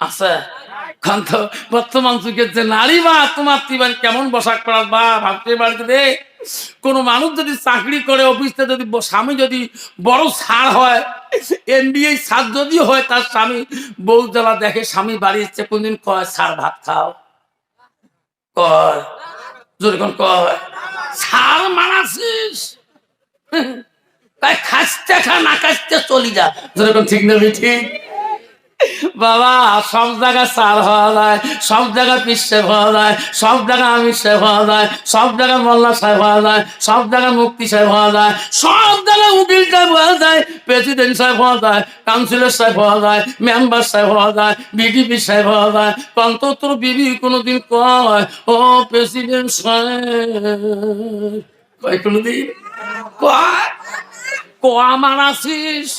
আছে। বর্তমান যুগের যে নারী বা তোমার কেমন বসাক পড়ার বা ভাবতে বাড়িতে রে, কোন মানুষ যদি চাকরি করে অফিসে যদি স্বামী যদি বড় সার হয় এনবিএ সার যদি হয়, তার স্বামী বউ জ্বালা দেখে স্বামী বাড়ি এসছে, কোনদিন কয়, সার ভাত খাও। কয় কয়, সার মানাসিস? তাই খাসতে খা, না খাসতে চলি যা। যেরকম ঠিক নেবি ঠিক? বাবা সব জায়গায় সার হওয়া যায় সব জায়গায় পিসে হওয়া যায় সব জায়গায় আমি সাহেব হওয়া যায় সব জায়গায় মোল্লা সাহেব হওয়া যায় সব জায়গায় মুক্তি সাহেব হওয়া যায় সব জায়গায় উকিল সাহেব হওয়া যায় প্রেসিডেন্ট সাহেব হওয়া যায় কাউন্সিলর সাহেব হওয়া যায় মেম্বার সাহেব হওয়া যায় বিডিপি সাহেব হওয়া যায় অন্তত বিবি কোনোদিন কয় ও প্রেসিডেন্ট সাহেব কয় কোনোদিন কয় কোয়া মারাছিস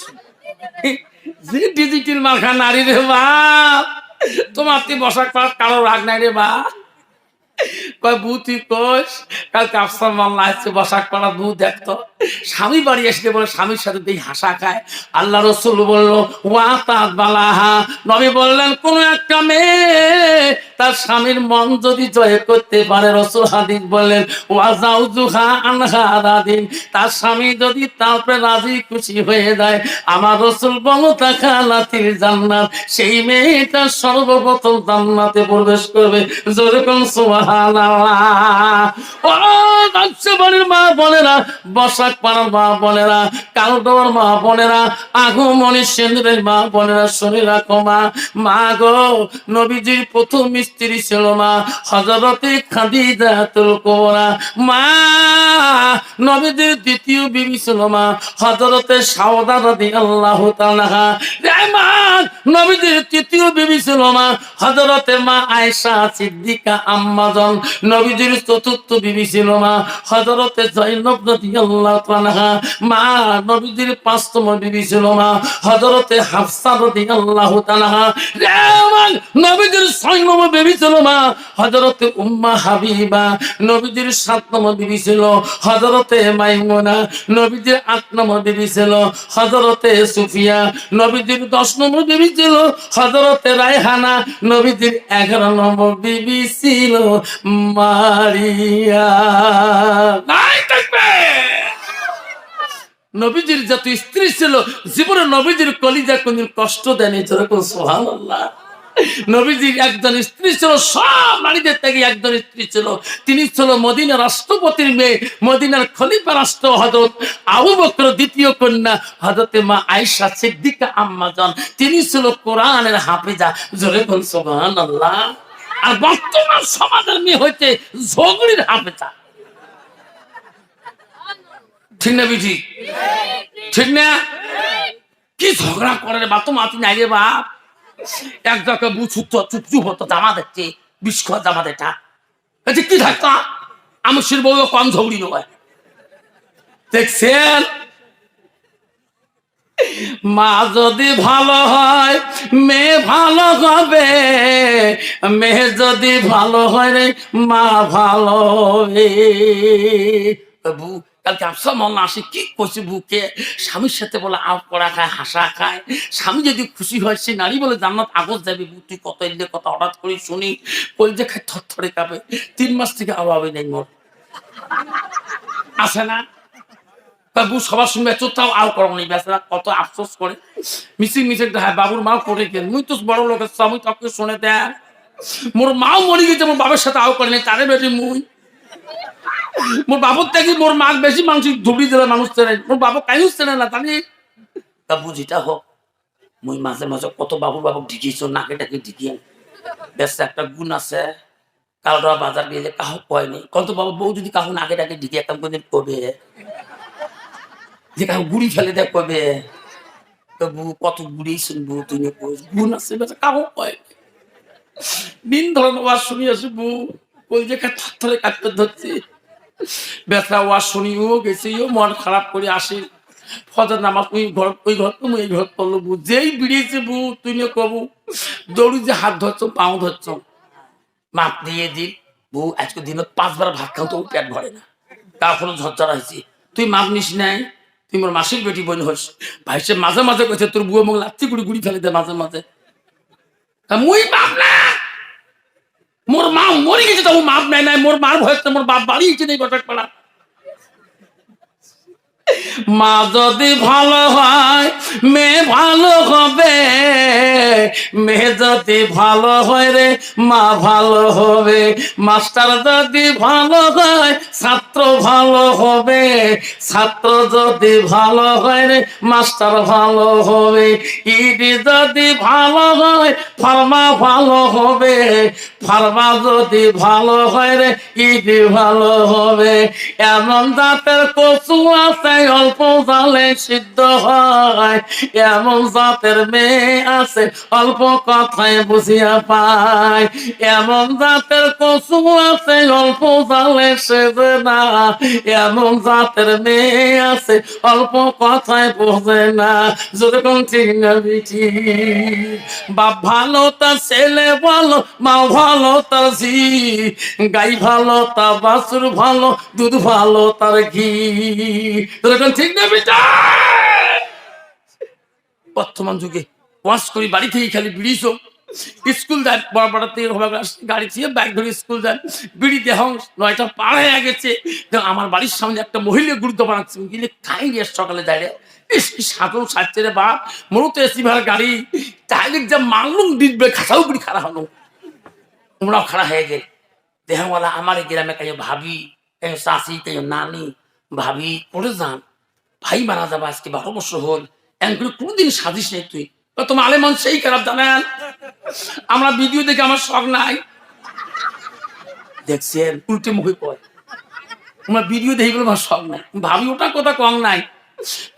যে ডিজিটাল নারী রে তোমার বসাক করার কারও রাগ নাই রে দেখতো। স্বামী বাড়ি স্বামীর সাথে তুই হাসা খায়। আল্লাহ রসুল বলল ওয়া তাত নবী বললেন, কোন একটা মেয়ে তার স্বামীর মন যদি জয় করতে পারে, রসুল হাদিস বললেন ওয়া জাউজুহা আনহা রাদিন তার স্বামী যদি তারপরে রাজি খুশি হয়ে যায়, আমার রসুল বলো, তাকা লাতির জান্নাত। সেই মেয়েটা সর্বপ্রথম জান্নাতে প্রবেশ করবে। যেরকম সুবহানাল্লাহ। মা বোনেরা, বসাক পাড়ার মা বোনেরা কালডোর মা বোনেরা, আগমনী সেন্দ্রের মা বোনেরা, শুনে রাখো মা। মা গো, নবীজির প্রথম স্ত্রী ছিল মা হজরতে খাদিজাতুল কোবরা। মা নবীজির দ্বিতীয় বিবি ছিল মা হজরতে সাউদা রাদিয়াল্লাহু তাআলা রহমান নবীজির তৃতীয় বিবি ছিল মা হজরতে মা আয়েশা সিদ্দিকা আম্মাজন নবীজির চতুর্থ বিবি ছিল মা হজরতে জৈনব রাদিয়াল্লাহু তাআলা মা নবীজির পাঁচতম বিবি ছিল মা হজরতে হাফসা রাদিয়াল্লাহু তাআলা রহমান নবীজির ছয় নম্বর বিবি ছিল মা হজরতে উম্মা হাবিবা। নবীজির সাত নম্বর বিবি ছিল হজরতে মাইমুনা। নবীজির আট নম্বর বিবি ছিল হজরতে সুফিয়া। নবীজির দশ নম্বর বিবি ছিল হজরতে রায়হানা। নবীজির এগারো নম্বর বিবি ছিল মারিয়া। নবীজির যত স্ত্রী ছিল, জীবনে নবীজির কলিজা কোনদিন কষ্ট দেয়নি, যেরকম সোহান নবীজির একজন স্ত্রী ছিল সব নারীদের থেকে একজন স্ত্রী ছিল। তিনি ছিল মদিনার রাষ্ট্রপতির মেয়ে মদিনার খলিফা রাষ্ট্র হজরত আবু বকর দ্বিতীয় কন্যা হজরতে মা আয়েশা সিদ্দিকা আম্মাজন। তিনি ছিল কোরআনের হাফিজা। জোরে কোন সোহান আর বর্তমান সমাজের মেয়ে হচ্ছে ঝগড়ির হাফেজা। ঠিক না বিজি ঠিক। না? কি ঝগড়া করে রে বাপ? তো মাতি নাই রে বাপ। এক জায়গায় চুপ চুপ হতো, জামা দেখছে বিস্কুট জামা দেখা। কি আমি কম নয়। দেখছেন? মা যদি ভালো হয়, মেয়ে ভালো হবে, মেয়ে যদি ভালো হয় রে, মা ভালো হবে। কালকে আফসা মল্লা আসে কি করছে বুকে? স্বামীর সাথে বলে আপ করা খায়, হাসা খায়। স্বামী যদি খুশি হয়, সে নারী বলে জান্নাত আগত যাবে তুই কত এলে কথা হঠাৎ করে শুনি যে খায় থরথরে কাঁপে। তিন মাস থেকে আওয়াবে নেই মোর। আসে না? বাবু সবার চোদ্দাও আও করো নি বেচারা, কত আফসোস করে। মিসিং মিসিং হ্যাঁ বাবুর মাও করে গেল। মুই তো বড় লোকের স্বামী, তোকে শুনে দেয়। মোর মাও মরি গেছে, মোর বাবার সাথে আও করে নি তারে বেটি মুই। মোর বাবুর থেকে মোর মাক বেশি মানুষ ধুবড়ি দিলে মানুষ চেনে মোর বাবু কাইও চেনে না জানি তা বুঝিটা হোক মুই মাঝে মাঝে কত বাবু বাবু ঢিকিয়েছ নাকে টাকে ঢিকিয়ে বেশ একটা গুণ আছে। কালোটা বাজার গেলে কাহো কয়নি কত বাবু বউ যদি কাহো নাকে টাকে ঢিকিয়ে একটা কোনদিন কবে। যে কাহো গুড়ি ফেলে দেখ কবে। তো বউ কত গুড়ি শুনব তুমি গুণ আছে বেশ কাহো কয় দিন ধরে শুনি বউ ওই যে থরে কাটতে ধরছি বেচরা ওয়াজ শুনিও গেছিও মন খারাপ করে আসি। ফজর নামাজ, ওই ঘর ওই ঘর তুমি এই ঘর করল বু যেই বিড়িয়েছে বু তুই নিয়ে কবু দৌড়ি যে হাত ধরছ, পাও ধরছ। মাপ দিয়ে দিন। বউ, আজকে দিনত পাঁচবার ভাত খাও তো পেট ভরে না। তারপরে ঝরঝর হয়েছি। তুই মাপ নিস নাই, তুই মোর মাসির বেটি বোন হস। ভাই, সে মাঝে মাঝে কইছে, তোর বুয়ো মোক লাচ্ছি গুড়ি গুড়ি ফেলে দে মাঝে মাঝে। মুই বাপ না! মোর মা মরে গেছে তো ও মাপ নেয় নাই মোর মার ভয়েছে মোর বাপ বাড়ি গেছে নেই বসাক পাড়া মা যদি ভালো হয়, মেয়ে ভালো হবে। মেয়ে যদি ভালো হয় রে, মা ভালো হবে। মাস্টার যদি ভালো হয়, ছাত্র ভালো হবে। ছাত্র যদি ভালো হয় রে, মাস্টার ভালো হবে। ইডি যদি ভালো হয়, ফার্মা ভালো হবে। ফার্মা যদি ভালো হয় রে ইডি ভালো হবে। এমন জাতের কচু আছে অল্প জালে সিদ্ধ হয়। এমন জাতের মেয়ে আছে, অল্প কথায় বুঝিয়া পায়। এমন জাতের কচু আছে, অল্প জালে সেজে না। এমন জাতের মেয়ে আছে, অল্প কথায় বোঝে না। যেরকম ঠিক না বিটি বাপ ভালো তার ছেলে ভালো মা ভালো তার ঝি। গাই ভালো তা বাছুর ভালো, দুধ ভালো তার ঘি। ঠিক বর্তমান যুগে ওয়াশ করি বাড়ি থেকে খালি বিড়ি চোখ। স্কুল যায় বড় থেকে গাড়ি থেকে ব্যাগ ধরে স্কুল যায়। বিড়ি দেহ নয়টা পার হয়ে গেছে। আমার বাড়ির সামনে একটা মহিলা গুরুত্ব বানাচ্ছে গেলে খাই গিয়ে সকালে দাঁড়িয়ে রে? বাপ মনে তো এসি ভাড়া গাড়ি। তাইলে যা মানলুম দিবে খাসাও বিড়ি খারাপ হলো। তোমরাও খারাপ হয়ে গে দেহওয়ালা আমার গ্রামে কাজে ভাবি কাজে শাশি কাজে নানি ভাবি, পড়ে যান। ভাই মারা যাবে আজকে, বারো বছর হল। এগুলো কোনদিন সাজিস নেই তুই। তোমার আলেমান সেই খারাপ, জানেন? আমরা ভিডিও দেখে আমার শখ নাই। দেখছেন উল্টে মুখে পড়ে তোমার ভিডিও দেখে বলে আমার শখ নাই। ভাবি, ওটা কথা কম নাই।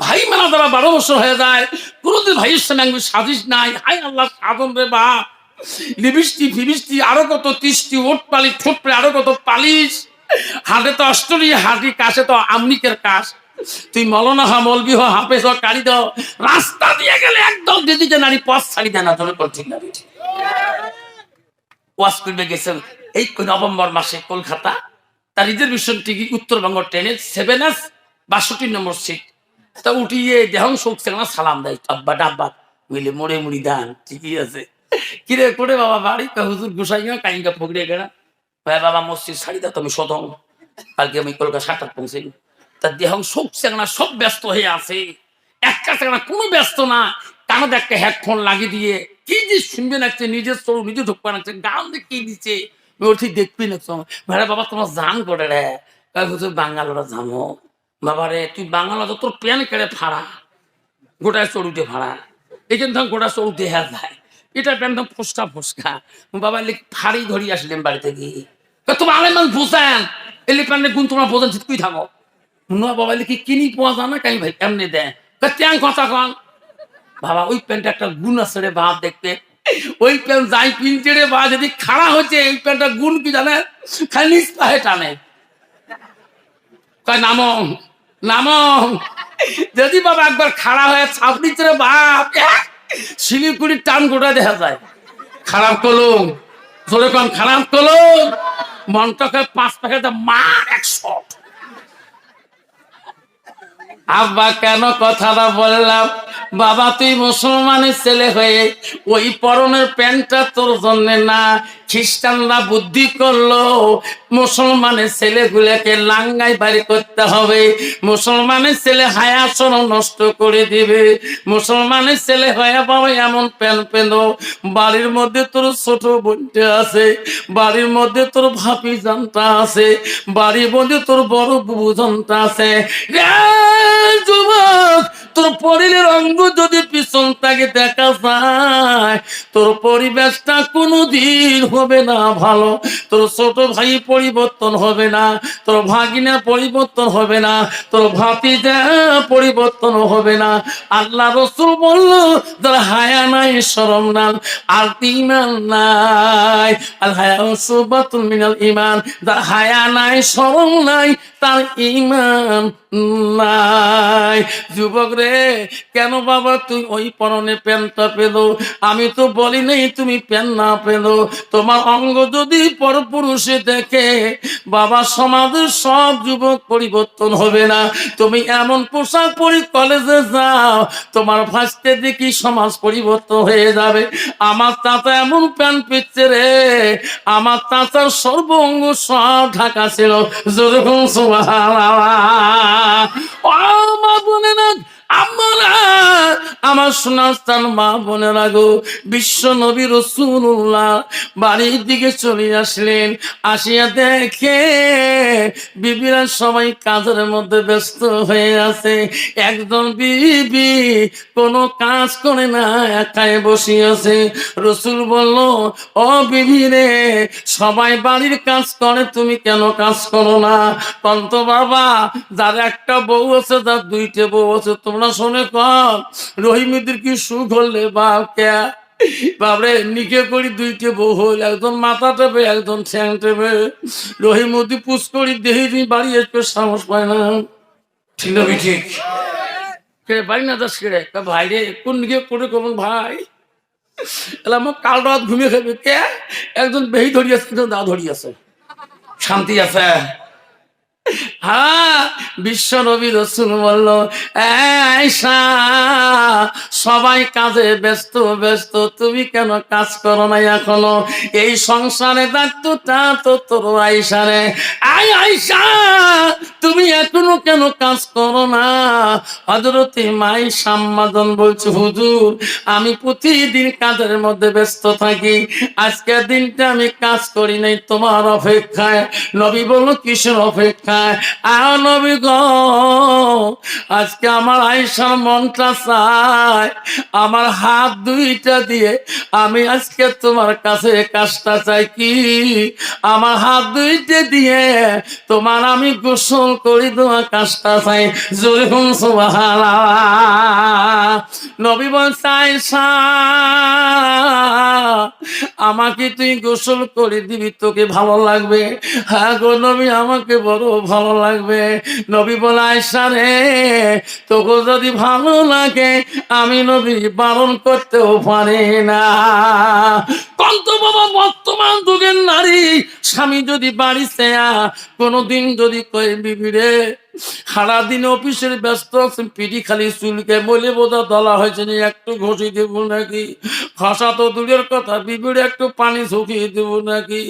ভাই মারা যারা বারো বছর হয়ে যায়। কোনোদিন ভাইয়ের সঙ্গে আমি সাজিস নাই। হাই আল্লাহ, সাধন রে বাপ। লিবিষ্টি ফিবিষ্টি আরও কত তিষ্টি, ওট পালিশ ঠোঁট আরও কত পালিশ। হাটে তো অস্ট্রেলিয়া হাঁটি কাছে তো আমনিকের কাজ তুই মলনা হা, মলবি হ, হাফেজ কারি দাও। রাস্তা দিয়ে গেলে একদম দিদিকে নারী পথ ছাড়ি দেয় না, ধরে ঠিক না করবে গেছেন এই নভেম্বর মাসে কলকাতা। তার রিজার্ভেশন টিকিট উত্তরবঙ্গ ট্রেনের সেভেন এস বাষট্টি নম্বর সিট তা উঠিয়ে দেহং শোক সেখানে সালাম দেয়, আব্বা ডাব্বা। মিলে মোড়ে মুড়ি দান ঠিকই আছে। কিরে, করে বাবা, বাড়ি হুজুর গুসাই কাইঙ্গা ফগড়ে গেড়া। ভাই, বাবা, মসজিদ ছাড়ি দাও, তুমি সদং কালকে আমি কলকাতা সাতটার পৌঁছে তার দেহ শোক সেখানে সব ব্যস্ত হয়ে আছে। একটা সেখানে কোনো ব্যস্ত না। কানো একটা হেডফোন লাগিয়ে দিয়ে, কি যে শুনবে নাচছে নিজের সরু নিজে ঢুকবে নাচছে গান দেখে দিচ্ছে। ওর ঠিক দেখবি না ভাড়া বাবা, তোমার জান করে রে। হুজুর বাঙ্গালোরা জানো বাবা রে, তুই বাংলা তো তোর প্যান কেড়ে ফাড়া। গোটায় চড়ুটে ফাড়া। এই জন্য গোটা চড়ুটে হ্যাঁ যায়। এটা তো ফোসকা ফোসকা। বাবা লিখ ফাড়ি ধরি আসলেন বাড়িতে গিয়ে। তোমার আলেমান বুঝেন? এলি প্যানের গুণ তোমরা বোঝেন তুই থাকো। নোয়া বাবা লিখি কিনি পাওয়া যায় না কাই ভাই? এমনি দেয়? ত্যাং কথা কন। বাবা, ওই প্যান্টটা একটা গুণ আছে রে বাপ, দেখতে। ওই প্যান্ট যাই পিনছে রে বা যদি খাড়া হচ্ছে, এই প্যান্টটা গুণ কি জানে খালি নিচ পায়ে টানে। কয়, নামো নামো। যদি বাবা একবার খাড়া হয়ে ছাপ নিচ্ছে রে বাপ শিলিগুড়ির টান গোটা দেখা যায়। খারাপ কলম কম, খারাপ কলম। মনটাকে পাঁচ প্যাকেট মার একশো। আব্বা কেন কথাটা বললাম? বাবা, তুই মুসলমানের ছেলে হয়ে ওই পরনের প্যান্টটা তোর জন্য না, খ্রিস্টানরা বুদ্ধি করল, মুসলমানের ছেলেগুলোকে লাঙ্গাই বাড়ি করতে হবে। মুসলমানের ছেলে হায়াসন নষ্ট করে দিবে। মুসলমানের ছেলে হয়ে বাবা এমন প্যান পেন বাড়ির মধ্যে তোর ছোট বোনটা আছে, বাড়ির মধ্যে তোর ভাপি জানটা আছে, বাড়ির মধ্যে তোর বড় বুবু জানটা আছে। রে! যুবক, তোর পরিলের অঙ্গ যদি পিছন তাকে দেখা যায়, তোর পরিবেশটা কোনোদিন হবে না ভালো, তোর ছোট ভাই পরিবর্তন হবে না, তোর ভাগিনা পরিবর্তন হবে না, তোর ভাতিজা পরিবর্তন হবে না। আল্লাহ রসুল বলল, তোর হায়া নাই সরম নাম আর ইমান নাই, আল হায়া ইমান যার হায়া নাই সরম নাই, তার ইমান নাই। নাই। যুবক রে, কেন বাবা তুই ওই পরনে প্যান্টটা পেল? আমি তো বলি তুমি না পেল। তোমার অঙ্গ যদি দেখে, বাবা সমাজের সব যুবক পরিবর্তন হবে না। তুমি এমন পোশাক পরি কলেজে যাও, তোমার ভাসতে দেখি সমাজ পরিবর্তন হয়ে যাবে। আমার চাচা এমন প্যান্ট পিচ্ছে রে, আমার চাচার সর্ব অঙ্গ সব ঢাকা ছিল। যেরকম মা বোনে না আমরা আমার সোনাস্থান মা বোনেরা গো, বিশ্ব নবী রসুল্লাহ বাড়ির দিকে চলে আসলেন। আসিয়া দেখে বিবিরা সবাই কাজের মধ্যে ব্যস্ত হয়ে আছে। একজন বিবি কোনো কাজ করে না, একাই বসে আছে। রসুল বলল, ও বিবি রে, সবাই বাড়ির কাজ করে, তুমি কেন কাজ করো না? তন্ত বাবা, যার একটা বউ আছে, যার দুইটা বউ আছে, তোমরা শুনে কম রহিমিদের কি সুখ হলে বাপ কে বাবরে নিকে করি দুইটে বউ হইল একজন মাথা টেপে একজন ঠ্যাং টেপে। রহিমদি পুষ করি দেহি তুমি বাড়ি একটু সাহস পায় না। ঠিক না ঠিক কে বাড়ি না দাস কেড়ে ভাই রে কোন দিকে করে কোন ভাই? এলা আমার কাল রাত ঘুমিয়ে খাবে কে? একজন বেহি ধরি আছে একজন দা ধরি আছে। শান্তি আছে। বিশ্ব নবী রসুল বলল "আয়েশা, সবাই কাজে ব্যস্ত ব্যস্ত তুমি কেন কাজ করো না এখনও? এই সংসারে দায়িত্বটা তো তোর আই আইসা তুমি এখনও কেন কাজ করো না? মাই সাম্মাদন বলছে হুজুর আমি প্রতিদিন কাজের মধ্যে ব্যস্ত থাকি। আজকের দিনটা আমি কাজ করি নাই তোমার অপেক্ষায়। নবী বলল কিসের অপেক্ষায়? গো, আজকে আমার আইসার মনটা চায়। আমার হাত দুইটা দিয়ে আমি আজকে তোমার কাছে কাজটা চাই কি? আমার হাত দুইটা দিয়ে তোমার আমি গোসল করি তোমার কাজটা চাই। জোরে নবী বলছে আমাকে তুই গোসল করে দিবি, তোকে ভালো লাগবে। হ্যাঁ গো নবী, আমাকে বড় ভালো লাগবে? নবী বলা সারে তোকে যদি ভালো লাগে, আমি নবী বারণ করতেও পারি না। কন্ত বর্তমান যুগের নারী, স্বামী যদি বাড়িতে কোনোদিন যদি কয়ে বিবিরে সারাদিন ব্যস্ত আছেন, পিঠি খালি চুলকে বলে বোধা দলা হয়েছে নি, একটু নাকি? তো দূরের কথা, বিবির একটু পানি দেবো নাকি?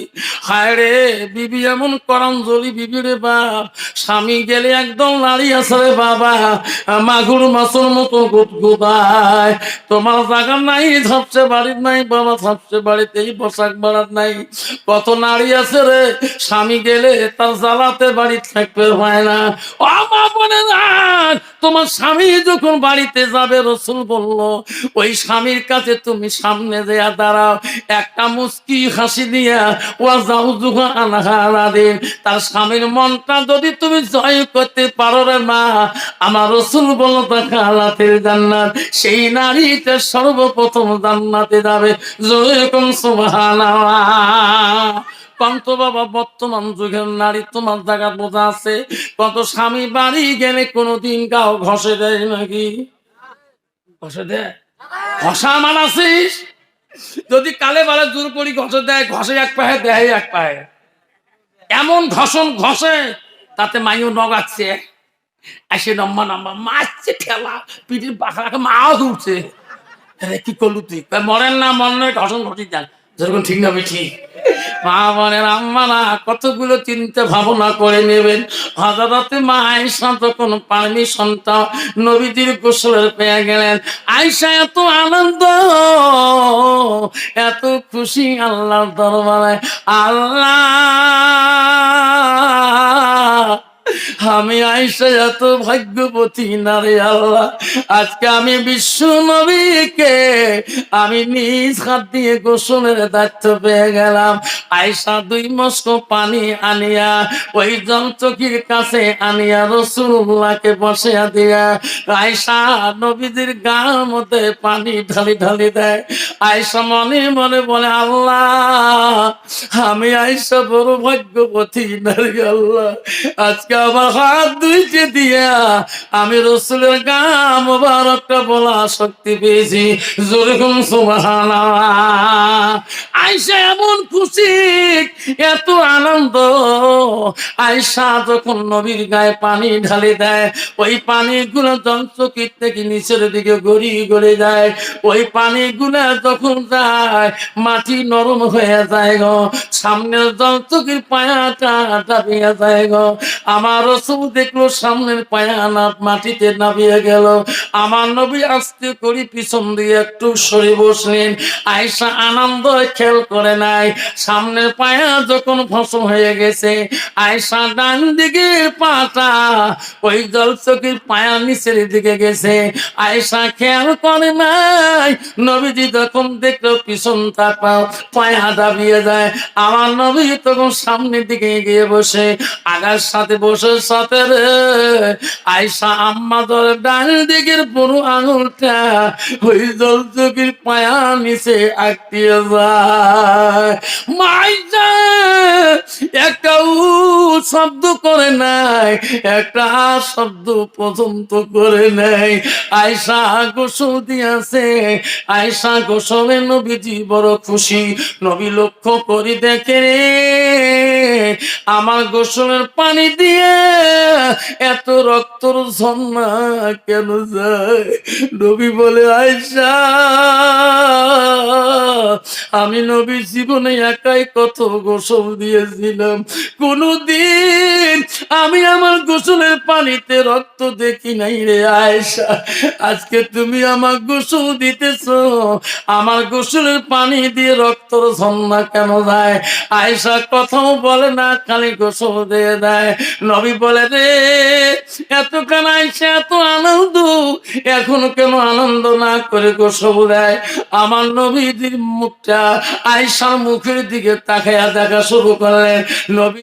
হায় রে, বিবি এমন করম বিবিরে বাপ। স্বামী গেলে একদম নারী রে বাবা। মাগুর মাছের মতো গুদগুদায়। তোমার জায়গা নাই, ঝাপসে বাড়ির নাই, বাবা ঝাপসে বাড়িতেই পোশাক বাড়ার নাই। কত নারী আছে রে, স্বামী গেলে তার জ্বালাতে বাড়ি থাকতে হয় না। তোমার স্বামী যখন বাড়িতে যাবে, রসুল বলল, ওই স্বামীর কাছে তুমি সামনে দেয়া দাঁড়াও, একটা মুস্কি হাসি দিয়া ও যাও যুগা আনহারা তার স্বামীর মনটা যদি তুমি জয় করতে পারো রে মা, আমার রসুল বলল তাকে আলাতের জান্নাত, সেই নারীটা সর্বপ্রথম জান্নাতে যাবে। যেরকম সুবহানাল্লাহ। কন্ত বাবা, বর্তমান যুগের নারী, তোমার জায়গা বোঝা আছে। কত স্বামী বাড়ি গেলে কোনোদিন গাও ঘষে দেয় নাকি? ঘষে দেয়? ঘষা মানাসিস যদি কালে বালে জোর করি ঘষে দেয়, ঘষে এক পায়ে, দেয় এক পায়ে। এমন ঘষণ ঘষে, তাতে মাইও নগাচ্ছে। এসে নম্বা নম্বা মারছে ঠেলা, পিঠির পাখা মাও আরে কি করলু তুই? মরেন না মরনে ঘষণ ঘটি যান যেরকম ঠিক না ঠিক মা আম্মারা কতগুলো চিন্তা ভাবনা করে নেবেন? হজরতে মা আয়সা তখন পারমিশনটা নবীজির গোসলের পেয়ে গেলেন আয়সা এত আনন্দ, এত খুশি আল্লাহর দরবারে। আল্লাহ আমি আইসা এত ভাগ্যবতী না রে আল্লাহ। আজকে আমি বিশ্ব নবীকে আমি নিজ হাত দিয়ে গোসলের দায়িত্ব পেয়ে গেলাম। আয়সা দুই মস্ক পানি আনিয়া, ওই জলচকির কাছে আনিয়া রসুল্লাহকে বসে দিয়া আয়সা নবীদের গার মধ্যে পানি ঢালি ঢালি দেয়। আয়সা মনে মনে বলে, আল্লাহ, আমি আয়সা বড় ভাগ্যবতী নারী আল্লাহ। আজকে আমার হাত দুইটে দিয়া আমি রসুলের গাম মোবারকটা বলা শক্তি পেয়েছি। যেরকম সুবহানাল্লাহ। এমন খুশি, এত আনন্দ। যখন নবীর গায়ে পানি ঢালে দেয়, ওই পানিগুলো থেকে নিচের দিকে গড়িয়ে গড়ে যায়। ওই পানিগুলো যখন যায়, মাটি নরম হয়ে যায় গো। সামনের জলচকির পায়াটা দাবিয়ে যায় গো। আমার রসুল দেখল সামনের পায়া না মাটিতে নামিয়ে গেল। আমার নবী আস্তে করি পিছন দিয়ে একটু সরে বসলেন। আয়সা আনন্দ খেল করে নাই। সামনের পায়া যখন ফসল হয়ে গেছে আয়সা ডান দিকে পাটা, ওই জলচকির পায়া নিচের দিকে গেছে। আয়সা খেয়াল করে নাই, নবীজি যখন দেখল পিছন তাকাও পায়া দাবিয়ে যায়, আমার নবী তখন সামনের দিকে গিয়ে বসে, আগার সাথে বসে সাথে আয়সা আম্মা ধর ডান দিকের পুরো আঙুলটা, ওই জলচকির পায়া নিচে আটকিয়ে যায়। মাইজা একটা উ শব্দ করে নাই, একটা শব্দ পর্যন্ত করে নাই। আয়সা গোসল দিয়েছে আয়সা গোসলে নবীজি বড় খুশি। নবী লক্ষ্য করি দেখে রে, আমার গোসলের পানি দিয়ে এত রক্তর ঝর্ণা কেন যায়? নবী বলে আয়সা আমি নবী জীবনে একাই কত গোসল দিয়েছিলাম। কোনদিন আমি আমার গোসলের পানিতে রক্ত দেখি নাই রে আয়সা আজকে তুমি আমার গোসল দিতেছ। আমার গোসলের পানি দিয়ে রক্তর ঝর্ণা কেন যায়? আয়সা কথাও বলে না, খালি গোসল দিয়ে দেয়। নবী বলে, রে এত কেন আয়সা এত আনন্দ। এখন কেন আনন্দ না করে গোসল দেয়? আমার নবীদের মুখটা আয়সার মুখের দিকে তাকাইয়া দেখা শুরু করলেন। নবী